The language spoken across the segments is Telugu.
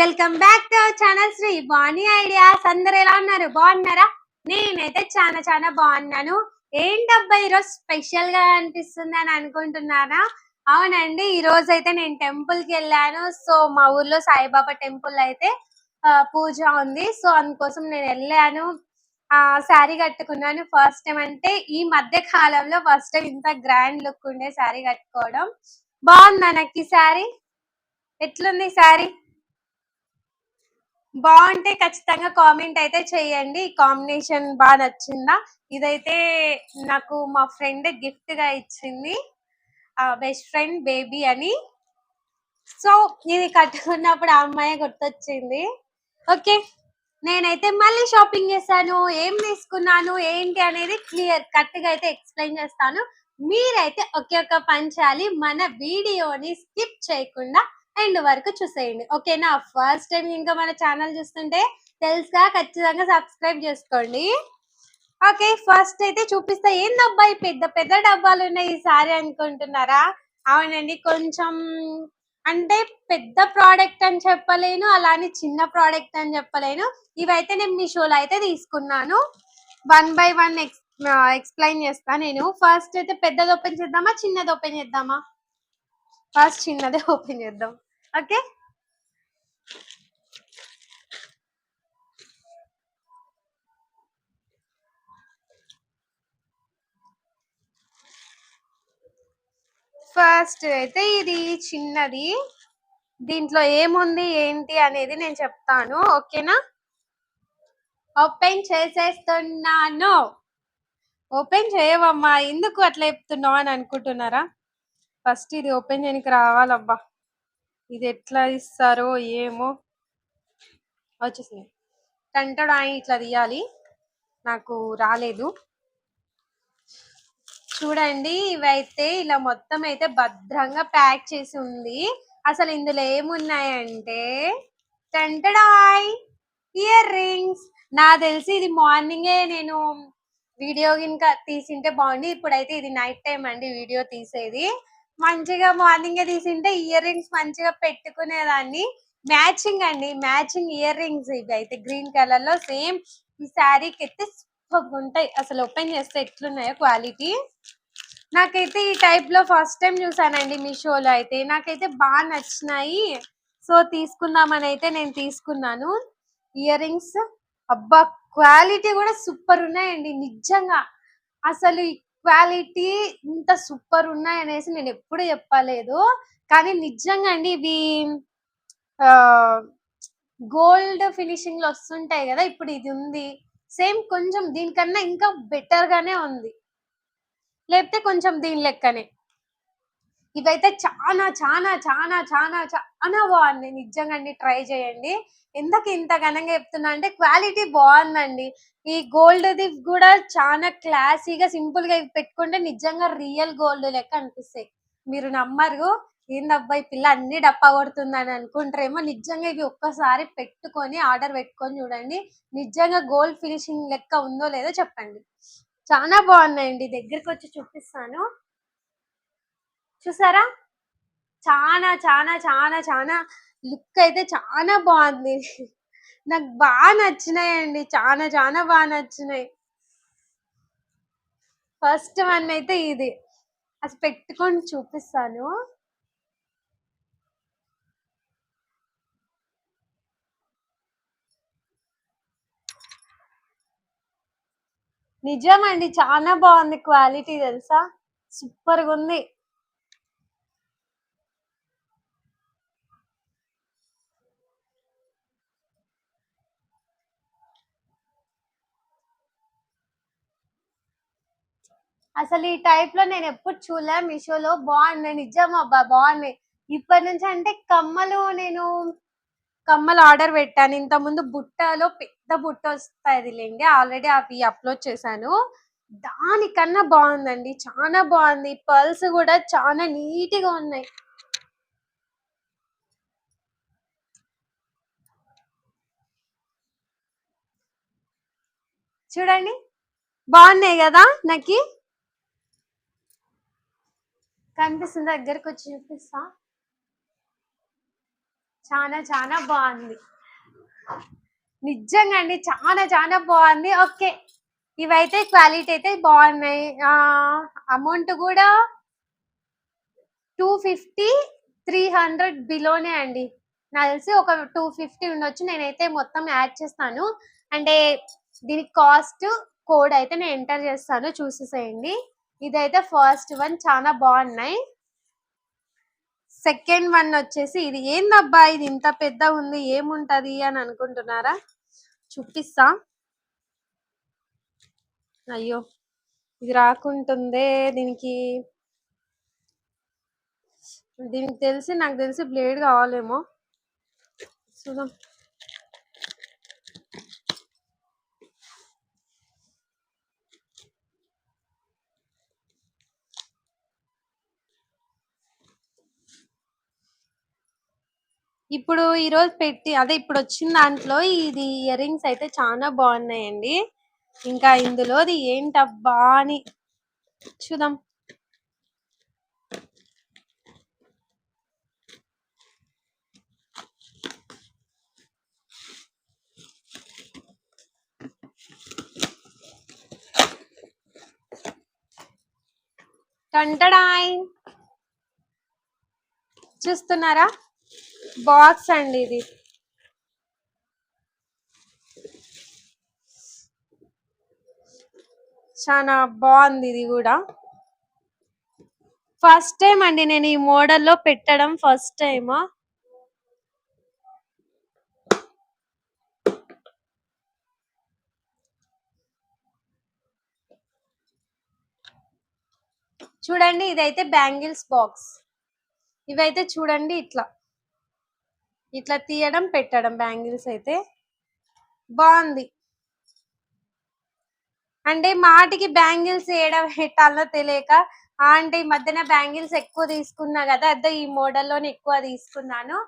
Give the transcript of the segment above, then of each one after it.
Welcome back to channel Sri Bani ideas. అందరు ఎలా ఉన్నారు? బాగున్నారా? నేనైతే చాలా చాలా బాగున్నాను. ఏంటబ్బా ఈరోజు స్పెషల్గా అనిపిస్తుంది అని అనుకుంటున్నానా అవునండి ఈ రోజు అయితే నేను టెంపుల్కి వెళ్ళాను. సో మా ఊర్లో సాయిబాబా టెంపుల్ అయితే పూజ ఉంది. సో అందుకోసం నేను వెళ్ళాను. ఆ శారీ కట్టుకున్నాను. ఫస్ట్ టైం అంటే ఈ మధ్య కాలంలో ఫస్ట్ టైం ఇంత గ్రాండ్ లుక్ ఉండే శారీ కట్టుకోవడం. బాగుందా నాకు ఈ శారీ ఎట్లుంది శారీ బాగుంటే ఖచ్చితంగా కామెంట్ అయితే చేయండి. కాంబినేషన్ బాగా నచ్చిందా? ఇదైతే నాకు మా ఫ్రెండ్ గిఫ్ట్గా ఇచ్చింది బెస్ట్ ఫ్రెండ్ బేబీ అని. సో ఇది కట్టుకున్నప్పుడు ఆ అమ్మాయి గుర్తొచ్చింది. ఓకే నేనైతే మళ్ళీ షాపింగ్ చేశాను. ఏం తీసుకున్నాను? ఏంటి అనేది క్లియర్ కట్గా అయితే ఎక్స్ప్లెయిన్ చేస్తాను. మీరైతే ఒకే ఒక్క పని చేయాలి. మన వీడియోని స్కిప్ చేయకుండా ఎండ్ వరకు చూసేయండి. ఓకేనా? ఫస్ట్ టైం ఇంకా మన ఛానల్ చూస్తుంటే తెలుసుగా ఖచ్చితంగా సబ్స్క్రైబ్ చేసుకోండి. ఓకే ఫస్ట్ అయితే చూపిస్తా. ఏం అబ్బాయి పెద్ద పెద్ద డబ్బాలు ఉన్నాయి ఈ అనుకుంటున్నారా? అవునండి కొంచెం అంటే పెద్ద ప్రోడక్ట్ అని చెప్పలేను అలానే చిన్న ప్రోడక్ట్ అని చెప్పలేను. ఇవైతే నేను మీ షోలో అయితే తీసుకున్నాను. One by one ex explain చేస్తా నేను. ఫస్ట్ అయితే పెద్దది ఓపెన్ చేద్దామా చిన్నది ఓపెన్ చేద్దామా? ఫస్ట్ చిన్నదే ఓపెన్ చేద్దాం. ఓకే? ఫస్ట్ అయితే ఇది చిన్నది. దీంట్లో ఏముంది ఏంటి అనేది నేను చెప్తాను. ఓకేనా? ఓపెన్ చేసేస్తున్నాను. ఓపెన్ చేయవమ్మా. ఎందుకు అట్లా చెప్తున్నావు అని అనుకుంటున్నారా? ఫస్ట్ ఇది ఓపెన్ చేయడానికి రావాలబ్బా. ఇది ఎట్లా ఇస్తారో ఏమో. వచ్చేసింది టంటడా ఇట్లా తీయాలి. నాకు రాలేదు. చూడండి ఇవైతే ఇలా మొత్తం అయితే భద్రంగా ప్యాక్ చేసి ఉంది. అసలు ఇందులో ఏమున్నాయంటే టంటడాయ్ ఇయర్ రింగ్స్. నా తెలిసి ఇది మార్నింగే నేను వీడియో గినక తీసింటే బాగుంది ఇప్పుడైతే ఇది నైట్ టైం అండి వీడియో తీసేది. మంచిగా మార్నింగే తీసింటే ఇయర్ రింగ్స్ మంచిగా పెట్టుకునేదాన్ని. మ్యాచింగ్ అండి మ్యాచింగ్ ఇయర్ రింగ్స్ ఇవి అయితే గ్రీన్ కలర్లో సేమ్ ఈ శారీకి అయితే సూపర్ ఉంటాయి. అసలు ఓపెన్ చేస్తే ఎట్లున్నాయో క్వాలిటీ. నాకైతే ఈ టైప్లో ఫస్ట్ టైం చూసానండి మీషోలో అయితే. నాకైతే బాగా నచ్చినాయి. సో తీసుకుందామని అయితే నేను తీసుకున్నాను. ఇయర్ రింగ్స్ అబ్బా క్వాలిటీ కూడా సూపర్ ఉన్నాయండి నిజంగా. అసలు క్వాలిటీ ఇంత సూపర్ ఉన్నాయి అనేసి నేను ఎప్పుడు చెప్పలేదు. కానీ నిజంగా అండి ఇవి గోల్డ్ ఫినిషింగ్లో వస్తుంటాయి కదా ఇప్పుడు ఇది ఉంది. సేమ్ కొంచెం దీనికన్నా ఇంకా బెటర్ గానే ఉంది. లేకపోతే కొంచెం దీని లెక్కనే. ఇవైతే చాలా చాలా చాలా చాలా చాలా బాగుంది నిజంగా అండి ట్రై చేయండి. ఎందుకు ఇంత ఘనంగా చెప్తున్నా అంటే క్వాలిటీ బాగుందండి. ఈ గోల్డ్ ది కూడా చాలా క్లాసీగా సింపుల్గా పెట్టుకుంటే నిజంగా రియల్ గోల్డ్ లెక్క అనిపిస్తాయి. మీరు నమ్మరు. ఏందబ్బా ఈ పిల్ల అన్ని డప్పా కొడుతుందని అనుకుంటారేమో. నిజంగా ఇవి ఒక్కసారి పెట్టుకొని ఆర్డర్ పెట్టుకొని చూడండి. నిజంగా గోల్డ్ ఫినిషింగ్ లెక్క ఉందో లేదో చెప్పండి. చాలా బాగున్నాయండి. దగ్గరికి వచ్చి చూపిస్తాను. చూసారా? చాలా చాలా చాలా చాలా లుక్ అయితే చాలా బాగుంది. నాకు బాగా నచ్చినాయండి. చాలా చాలా బాగా నచ్చినాయి. ఫస్ట్ వన్ అయితే ఇది. అసలు పెట్టుకొని చూపిస్తాను. నిజమండి. చాలా బాగుంది క్వాలిటీ తెలుసా? సూపర్గా ఉంది. అసలు ఈ టైప్లో నేను ఎప్పుడు చూడలే. మీషోలో బాగున్నాయి నిజం అబ్బా బాగున్నాయి ఇప్పటి నుంచి అంటే కమ్మలు నేను కమ్మలు ఆర్డర్ పెట్టాను. ఇంత ముందు బుట్టలో పెద్ద బుట్ట వస్తుంది లేండి ఆల్రెడీ అవి అప్లోడ్ చేశాను. దానికన్నా బాగుందండి. చాలా బాగుంది. పర్ల్స్ కూడా చాలా నీట్గా ఉన్నాయి. చూడండి. బాగున్నాయి కదా నాకు? కనిపిస్తుంది దగ్గరకు వచ్చి చూపిస్తా. చాలా చాలా బాగుంది. నిజంగా అండి చాలా చాలా బాగుంది. ఓకే. ఇవైతే క్వాలిటీ అయితే బాగున్నాయి. అమౌంట్ కూడా టూ ఫిఫ్టీ త్రీ హండ్రెడ్ బిలోనే అండి. నాకు తెలిసి ఒక టూ ఫిఫ్టీ ఉండొచ్చు. నేనైతే మొత్తం యాడ్ చేస్తాను. అంటే దీనికి కాస్ట్ కోడ్ అయితే నేను ఎంటర్ చేస్తాను. చూసేసేయండి. ఇదైతే ఫస్ట్ వన్ చాలా బాగున్నాయి. సెకండ్ వన్ వచ్చేసి ఇది ఏందబ్బా? ఇది ఇంత పెద్ద ఉంది ఏముంటది అని అనుకుంటున్నారా? చూపిస్తా. అయ్యో ఇది రాకుంటుందే దీనికి. దీనికి తెలిసి నాకు తెలిసి బ్లేడ్ కావాలేమో. చూద్దాం. ఇప్పుడు ఈ రోజు పెట్టి అదే ఇప్పుడు వచ్చిన దాంట్లో ఇది ఇయర్ రింగ్స్ అయితే చాలా బాగున్నాయండి. ఇంకా ఇందులోది ఏంటబ్బా అని చూద్దాం. టంటడాయ్! చూస్తున్నారా? బాక్స్ అండి ఇది. చాలా బాగుంది ఇది కూడా. ఫస్ట్ టైం అండి నేను ఈ మోడల్లో పెట్టడం ఫస్ట్ టైం చూడండి ఇదైతే బ్యాంగిల్స్ బాక్స్. ఇవైతే చూడండి ఇట్లా. ఇట్లా తీయడం పెట్టడం బ్యాంగిల్స్ అయితే బాగుంది. అంటే మాటికి బ్యాంగిల్స్ వేయడం పెట్టాలో తెలియక అంటే ఈ మధ్యన బ్యాంగిల్స్ ఎక్కువ తీసుకున్నా కదా అదే ఈ మోడల్లోనే ఎక్కువ తీసుకున్నాను.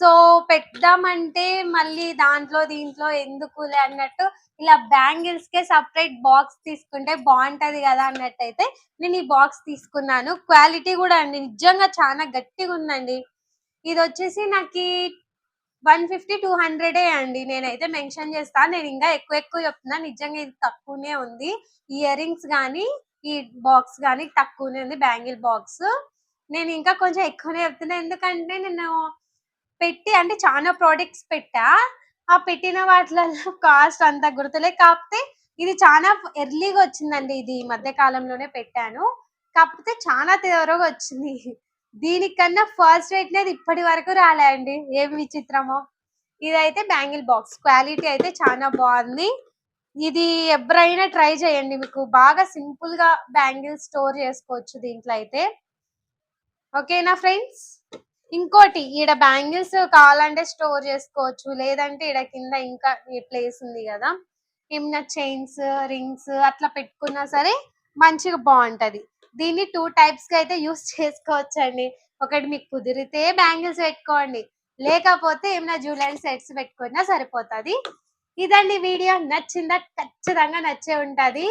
సో పెడదామంటే మళ్ళీ దాంట్లో దీంట్లో ఎందుకులే అన్నట్టు ఇలా బ్యాంగిల్స్ కే సపరేట్ బాక్స్ తీసుకుంటే బాగుంటది కదా అన్నట్టు అయితే నేను ఈ బాక్స్ తీసుకున్నాను. క్వాలిటీ కూడా అండి నిజంగా చాలా గట్టిగా ఉందండి ఇది వచ్చేసి నాకు వన్ ఫిఫ్టీ టూ హండ్రెడే అండి. నేనైతే మెన్షన్ చేస్తాను నేను ఇంకా ఎక్కువ ఎక్కువ చెప్తున్నా. నిజంగా ఇది తక్కువనే ఉంది. ఇయర్ రింగ్స్ కానీ ఈ బాక్స్ కానీ తక్కువనే ఉంది. Bangle box. నేను ఇంకా కొంచెం ఎక్కువనే చెప్తున్నా. ఎందుకంటే నేను పెట్టి అంటే చాలా ప్రోడక్ట్స్ పెట్టా. ఆ పెట్టిన వాటిలలో కాస్ట్ అంత గుర్తులే. కాకపోతే ఇది చాలా ఎర్లీగా వచ్చిందండి. ఇది ఈ మధ్య కాలంలోనే పెట్టాను. కాకపోతే చాలా త్వరగా వచ్చింది. దీనికన్నా ఫస్ట్ రేట్ అనేది ఇప్పటి వరకు రాలే అండి ఏం విచిత్రమో. ఇదైతే బ్యాంగిల్ బాక్స్ క్వాలిటీ అయితే చాలా బాగుంది. ఇది ఎవరైనా ట్రై చేయండి మీకు. బాగా సింపుల్గా బ్యాంగిల్ స్టోర్ చేసుకోవచ్చు దీంట్లో అయితే. ఓకేనా ఫ్రెండ్స్ ఇంకోటి ఈడ బ్యాంగిల్స్ కావాలంటే స్టోర్ చేసుకోవచ్చు. లేదంటే ఈడ కింద ఇంకా ప్లేస్ ఉంది కదా. ఏమైనా చైన్స్ రింగ్స్ అట్లా పెట్టుకున్నా సరే మంచిగా బాగుంటది. దీన్ని టూ టైప్స్గా అయితే యూస్ చేసుకోవచ్చు అండి ఒకటి మీకు కుదిరితే బ్యాంగిల్స్ పెట్టుకోండి. లేకపోతే ఏమైనా జ్యువెలరీ సెట్స్ పెట్టుకున్నా సరిపోతుంది. ఇదండి వీడియో. నచ్చిందా? ఖచ్చితంగా నచ్చే ఉంటది.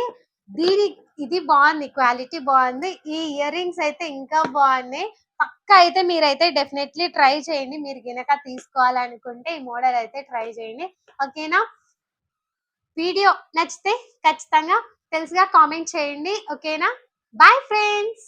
దీని ఇది బాగుంది. క్వాలిటీ బాగుంది. ఈ ఇయర్ రింగ్స్ అయితే ఇంకా బాగున్నాయి. పక్క అయితే మీరైతే డెఫినెట్లీ ట్రై చేయండి. మీరు గినక తీసుకోవాలనుకుంటే ఈ మోడల్ అయితే ట్రై చేయండి. ఓకేనా? వీడియో నచ్చితే ఖచ్చితంగా తెలుసుగా కామెంట్ చేయండి. ఓకేనా? Bye friends